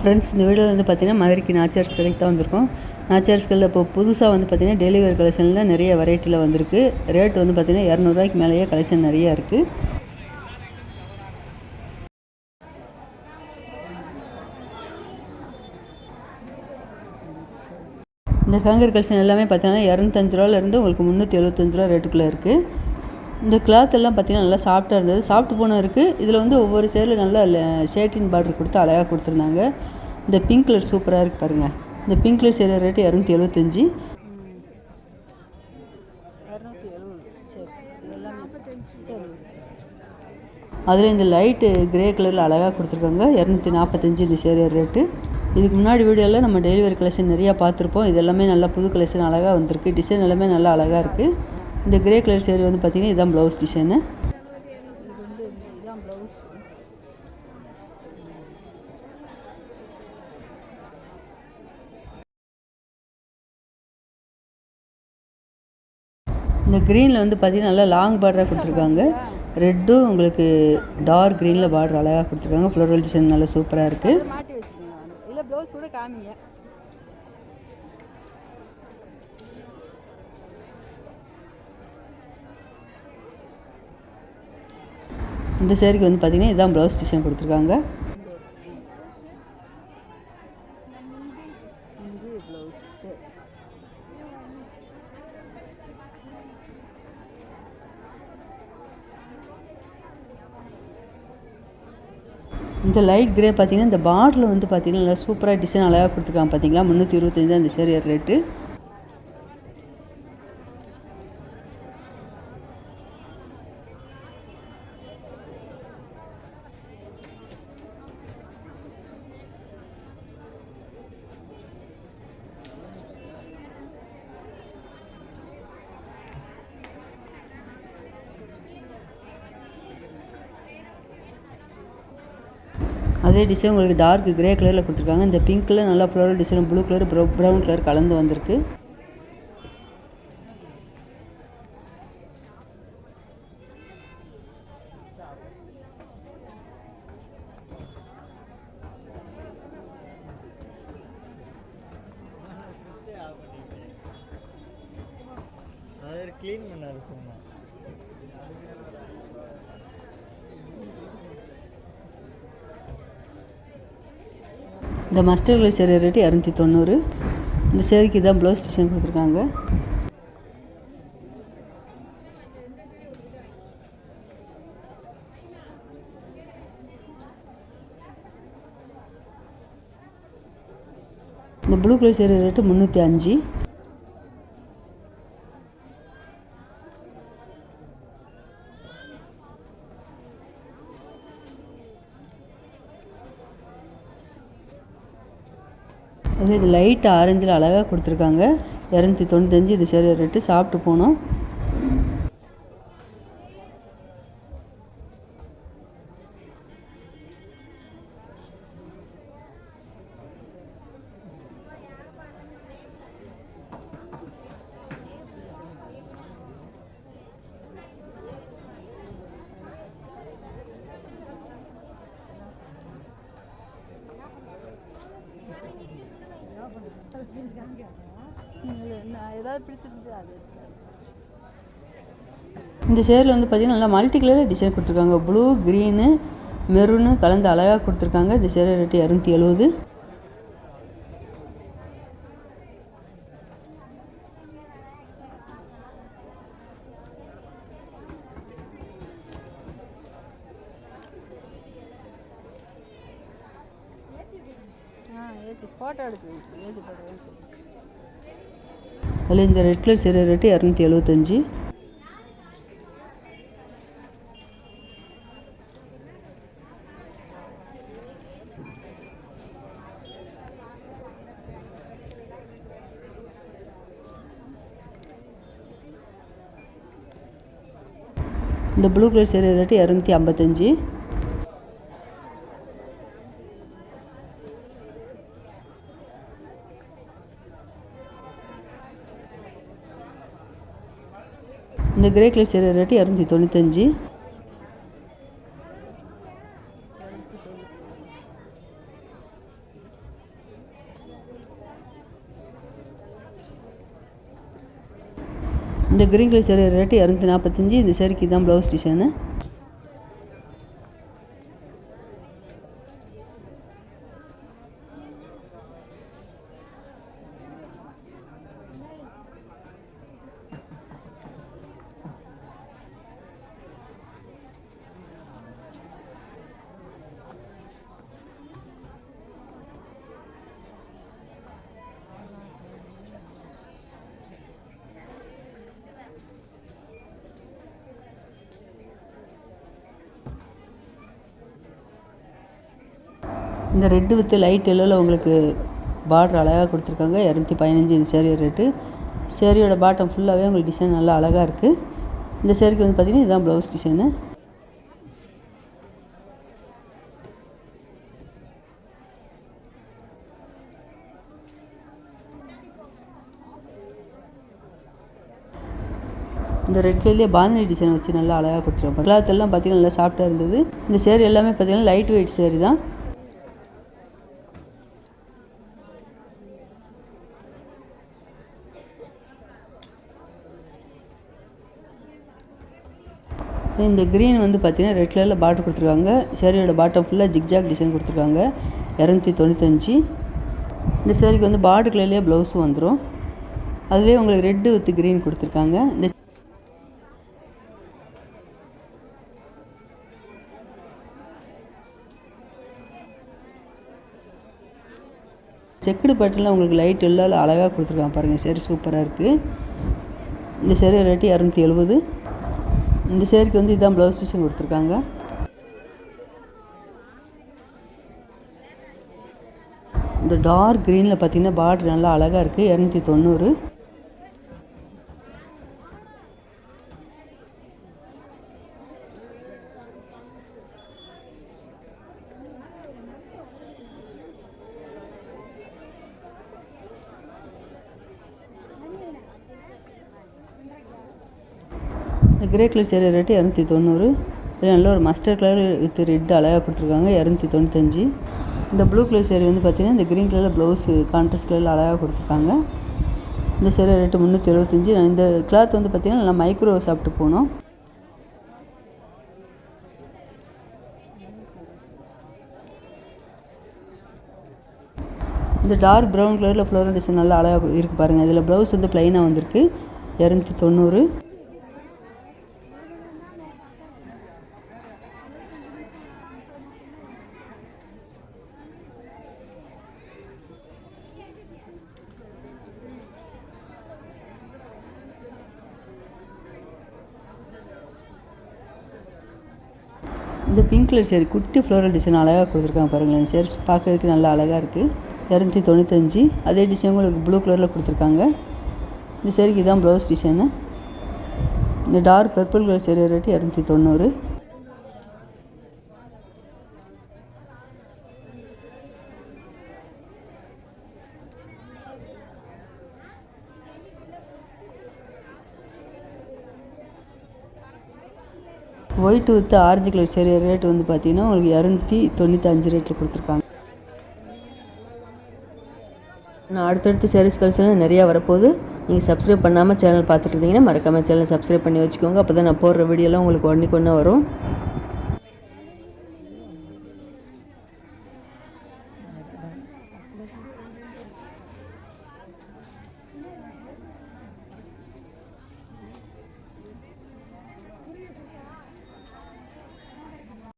Friends இந்த வீடியோவில் வந்து பார்த்தீங்கன்னா மதுரைக்கு நாச்சர்ஸ் கடைக்கு தான் வந்திருக்கோம். நாச்சர்ஸ்களில் இப்போ புதுசாக வந்து பார்த்திங்கன்னா டெலிவரி கலெக்ஷனில் நிறைய வெரைட்டியில் வந்திருக்கு. ரேட் வந்து பார்த்தீங்கன்னா இரநூறுவாய்க்கு மேலேயே கலெக்ஷன் நிறையா இருக்குது இந்த ஹேங்கர் கலெக்ஷன் எல்லாமே பார்த்தீங்கன்னா இரநூத்தஞ்சு ரூபாலேருந்து உங்களுக்கு முந்நூற்றி எழுபத்தஞ்சு ரூபா ரேட்டுக்குள்ளே இருக்குது இந்த கிளாத் எல்லாம் பார்த்தீங்கன்னா நல்லா சாஃப்டாக இருந்தது. சாஃப்ட் போன இருக்குது இதில் வந்து ஒவ்வொரு சேரில் நல்லா ஷேட்டின் பார்டர் கொடுத்து அழகாக கொடுத்துருந்தாங்க. இந்த பிங்க் கலர் சூப்பராக இருக்குது பாருங்கள் இந்த பிங்க் கலர் சேர ரேட்டு இரநூத்தி எழுபத்தஞ்சி அதில் இந்த லைட்டு கிரே கலரில் அழகாக கொடுத்துருக்காங்க. இரநூத்தி நாற்பத்தஞ்சு இந்த சேரியர் ரேட்டு இதுக்கு முன்னாடி வீடியோவில் நம்ம டெலிவரி கலெக்ஷன் நிறையா பார்த்துருப்போம். இது எல்லாமே நல்லா புது கலெக்ஷன் அழகாக வந்திருக்கு. டிசைன் எல்லாமே நல்லா அழகாக இருக்குது இந்த கிரே கலர் சேரீ வந்து பார்த்திங்கன்னா இதுதான் ப்ளவுஸ் டிசைனு இந்த க்ரீனில் வந்து பார்த்திங்கன்னா நல்லா லாங் பார்டராக கொடுத்துருக்காங்க. ரெட்டும் உங்களுக்கு டார்க் க்ரீனில் பார்டர் அழகாக கொடுத்துருக்காங்க. ஃப்ளோரல் டிசைன் நல்லா சூப்பராக இருக்குது இல்லை ப்ளவுஸ் கூட காமிங்க. இந்த சேரீக்கு வந்து பார்த்திங்கன்னா இதுதான் ப்ளவுஸ் டிசைன் கொடுத்துருக்காங்க. இந்த லைட் கிரே பார்த்தீங்கன்னா இந்த பார்டரில் வந்து பார்த்தீங்கன்னா நல்லா சூப்பராக டிசைன் அழகாக கொடுத்துருக்காங்க பார்த்தீங்களா? முந்நூற்றி இருபத்தஞ்சு தான் இந்த சேரீ ரேட்டு அதே டிசைன் உங்களுக்கு டார்க் கிரே கலரில் கொடுத்துருக்காங்க. இந்த பிங்க்கில் நல்லா floral design blue colour brow brown colour கலந்து வந்திருக்கு. க்ளீன் பண்ணாரு சொன்னா இந்த மஸ்டர் கலர் சேரீ ரேட்டு இரநூத்தி தொண்ணூறு. இந்த சேரீக்கு தான் ப்ளவுஸ் டிசைன் கொடுத்துருக்காங்க. இந்த ப்ளூ கலர் சேரீ ரேட்டு முந்நூற்றி அஞ்சு அது இது லைட் ஆரஞ்சில் அழகாக கொடுத்துருக்காங்க. இரநூத்தி தொண்ணூத்தஞ்சு இது சரி ரேட்டு சாப்பிட்டு போனோம். நான் ஏதாவது பிடிச்சிருந்து அது இந்த சேரில் வந்து பார்த்திங்கன்னா நல்லா மல்டி கலரில் டிசைன் கொடுத்துருக்காங்க. ப்ளூ க்ரீனு மெரூனு கலந்து அழகாக கொடுத்துருக்காங்க. இந்த சேர ரேட்டு இரநூத்தி எழுபது ஃபோட்டோ எடுக்கு அதில் இந்த ரெட் கலர் சீரை ரேட்டு இரநூத்தி எழுபத்தஞ்சி இந்த ப்ளூ கலர் சேரீ ரேட்டு இரநூத்தி ஐம்பத்தஞ்சு. இந்த கிரே கலர் சேரீ ரேட்டு இரநூத்தி தொண்ணூத்தஞ்சு. இந்த கிரீன் கலர் சேரீ ரேட்டு இரநூத்தி நாற்பத்தஞ்சு இந்த சேரீக்கு தான் ப்ளவுஸ் டிசைனு இந்த ரெட்டு வித்து லைட் எல்லோவில் உங்களுக்கு பார்டர் அழகாக கொடுத்துருக்காங்க. இரநூத்தி பதினஞ்சு இந்த சேரீ ரேட்டு. சேரீயோட பாட்டம் ஃபுல்லாகவே உங்களுக்கு டிசைன் நல்லா அழகாக இருக்குது இந்த சேரீக்கு வந்து பார்த்திங்கன்னா இதுதான் ப்ளவுஸ் டிசைனு இந்த ரெட் கலர்லேயே பாந்தினி டிசைன் வச்சு நல்லா அழகாக கொடுத்துருவாங்க கிளாத் பார்த்திங்கன்னா பார்த்தீங்கன்னா நல்லா சாஃப்டாக இருந்தது. இந்த சேரீ எல்லாமே பார்த்தீங்கன்னா லைட் வெயிட் சேரீ தான். இந்த க்ரீன் வந்து பார்த்திங்கன்னா ரெட் கலரில் பாட்டம் கொடுத்துருக்காங்க. சேரீயோட பாட்டம் ஃபுல்லாக ஜிக்ஜாக் டிசைன் கொடுத்துருக்காங்க. இரநூத்தி தொண்ணூத்தஞ்சு. இந்த சேரீக்கு வந்து பார்டர் கலர்லேயே ப்ளவுஸும் வந்துடும் அதுலேயே உங்களுக்கு ரெட்டு வித் க்ரீன் கொடுத்துருக்காங்க. இந்த செக்குடு பேட்டர்லாம் உங்களுக்கு லைட் எல்லாம் அழகாக கொடுத்துருக்காங்க பாருங்கள் சரி சூப்பராக இருக்குது இந்த சேரீ ரேட்டு இரநூத்தி எழுபது இந்த சேருக்கு வந்து இதுதான் ப்ளவுஸ் டிசைன் கொடுத்துருக்காங்க. இந்த டார்க் க்ரீனில் பார்த்தீங்கன்னா பார்டர் நல்லா அழகாக இருக்குது இரநூத்தி தொண்ணூறு. இந்த கிரே கலர் சேரீ ரேட்டு இரநூத்தி தொண்ணூறு. இது நல்ல ஒரு மஸ்டர்ட் கலர் வித் ரெட் அழகாக கொடுத்துருக்காங்க இரநூத்தி தொண்ணூத்தஞ்சு. இந்த ப்ளூ கலர் சேரீ வந்து பார்த்திங்கன்னா இந்த க்ரீன் கலரில் ப்ளவுஸு கான்ட்ராஸ்ட் கலரில் அழகாக கொடுத்துருக்காங்க. இந்த சேரீ ரேட்டு முந்நூற்றி எழுபத்தஞ்சி இந்த கிளாத் வந்து பார்த்திங்கன்னா நல்லா மைக்ரோ சாப்பிட்டு போனோம். இந்த டார்க் ப்ரௌன் கலரில் ஃப்ளோரல் டிசைன் நல்லா அழகாக இருக்குது பாருங்கள் இதில் ப்ளவுஸ் வந்து ப்ளைனாக வந்திருக்கு. இரநூத்தி தொண்ணூறு. இந்த பிங்க் கலர் சேரி குட்டி ஃப்ளோரல் டிசைன் அழகாக கொடுத்துருக்காங்க பாருங்களேன். சேர்ஸ் பார்க்குறதுக்கு நல்லா அழகாக இருக்குது இரநூத்தி தொண்ணூத்தஞ்சு. அதே டிசைன் உங்களுக்கு ப்ளூ கலரில் கொடுத்துருக்காங்க. இந்த சேரீக்கு இதான் ப்ளவுஸ் டிசைனு இந்த dark purple colour saree rate இரநூத்தி தொண்ணூறு. White with orange colour saree rate வந்து பார்த்தீங்கன்னா உங்களுக்கு இரநூத்தி தொண்ணூத்தஞ்சு ரேட்டில் கொடுத்துருக்காங்க. நான் அடுத்தடுத்து சேரீஸ் கலெக்ஷன்லாம் நிறையா வரப்போகுது. நீங்கள் சப்ஸ்கிரைப் பண்ணாமல் சேனல் பார்த்துட்டு இருந்தீங்கன்னா மறக்காமல் சேனல் சப்ஸ்கிரைப் பண்ணி வச்சுக்கோங்க. அப்போ தான் நான் போடுற வீடியோலாம் உங்களுக்கு உடனே கொண்டு வரும்.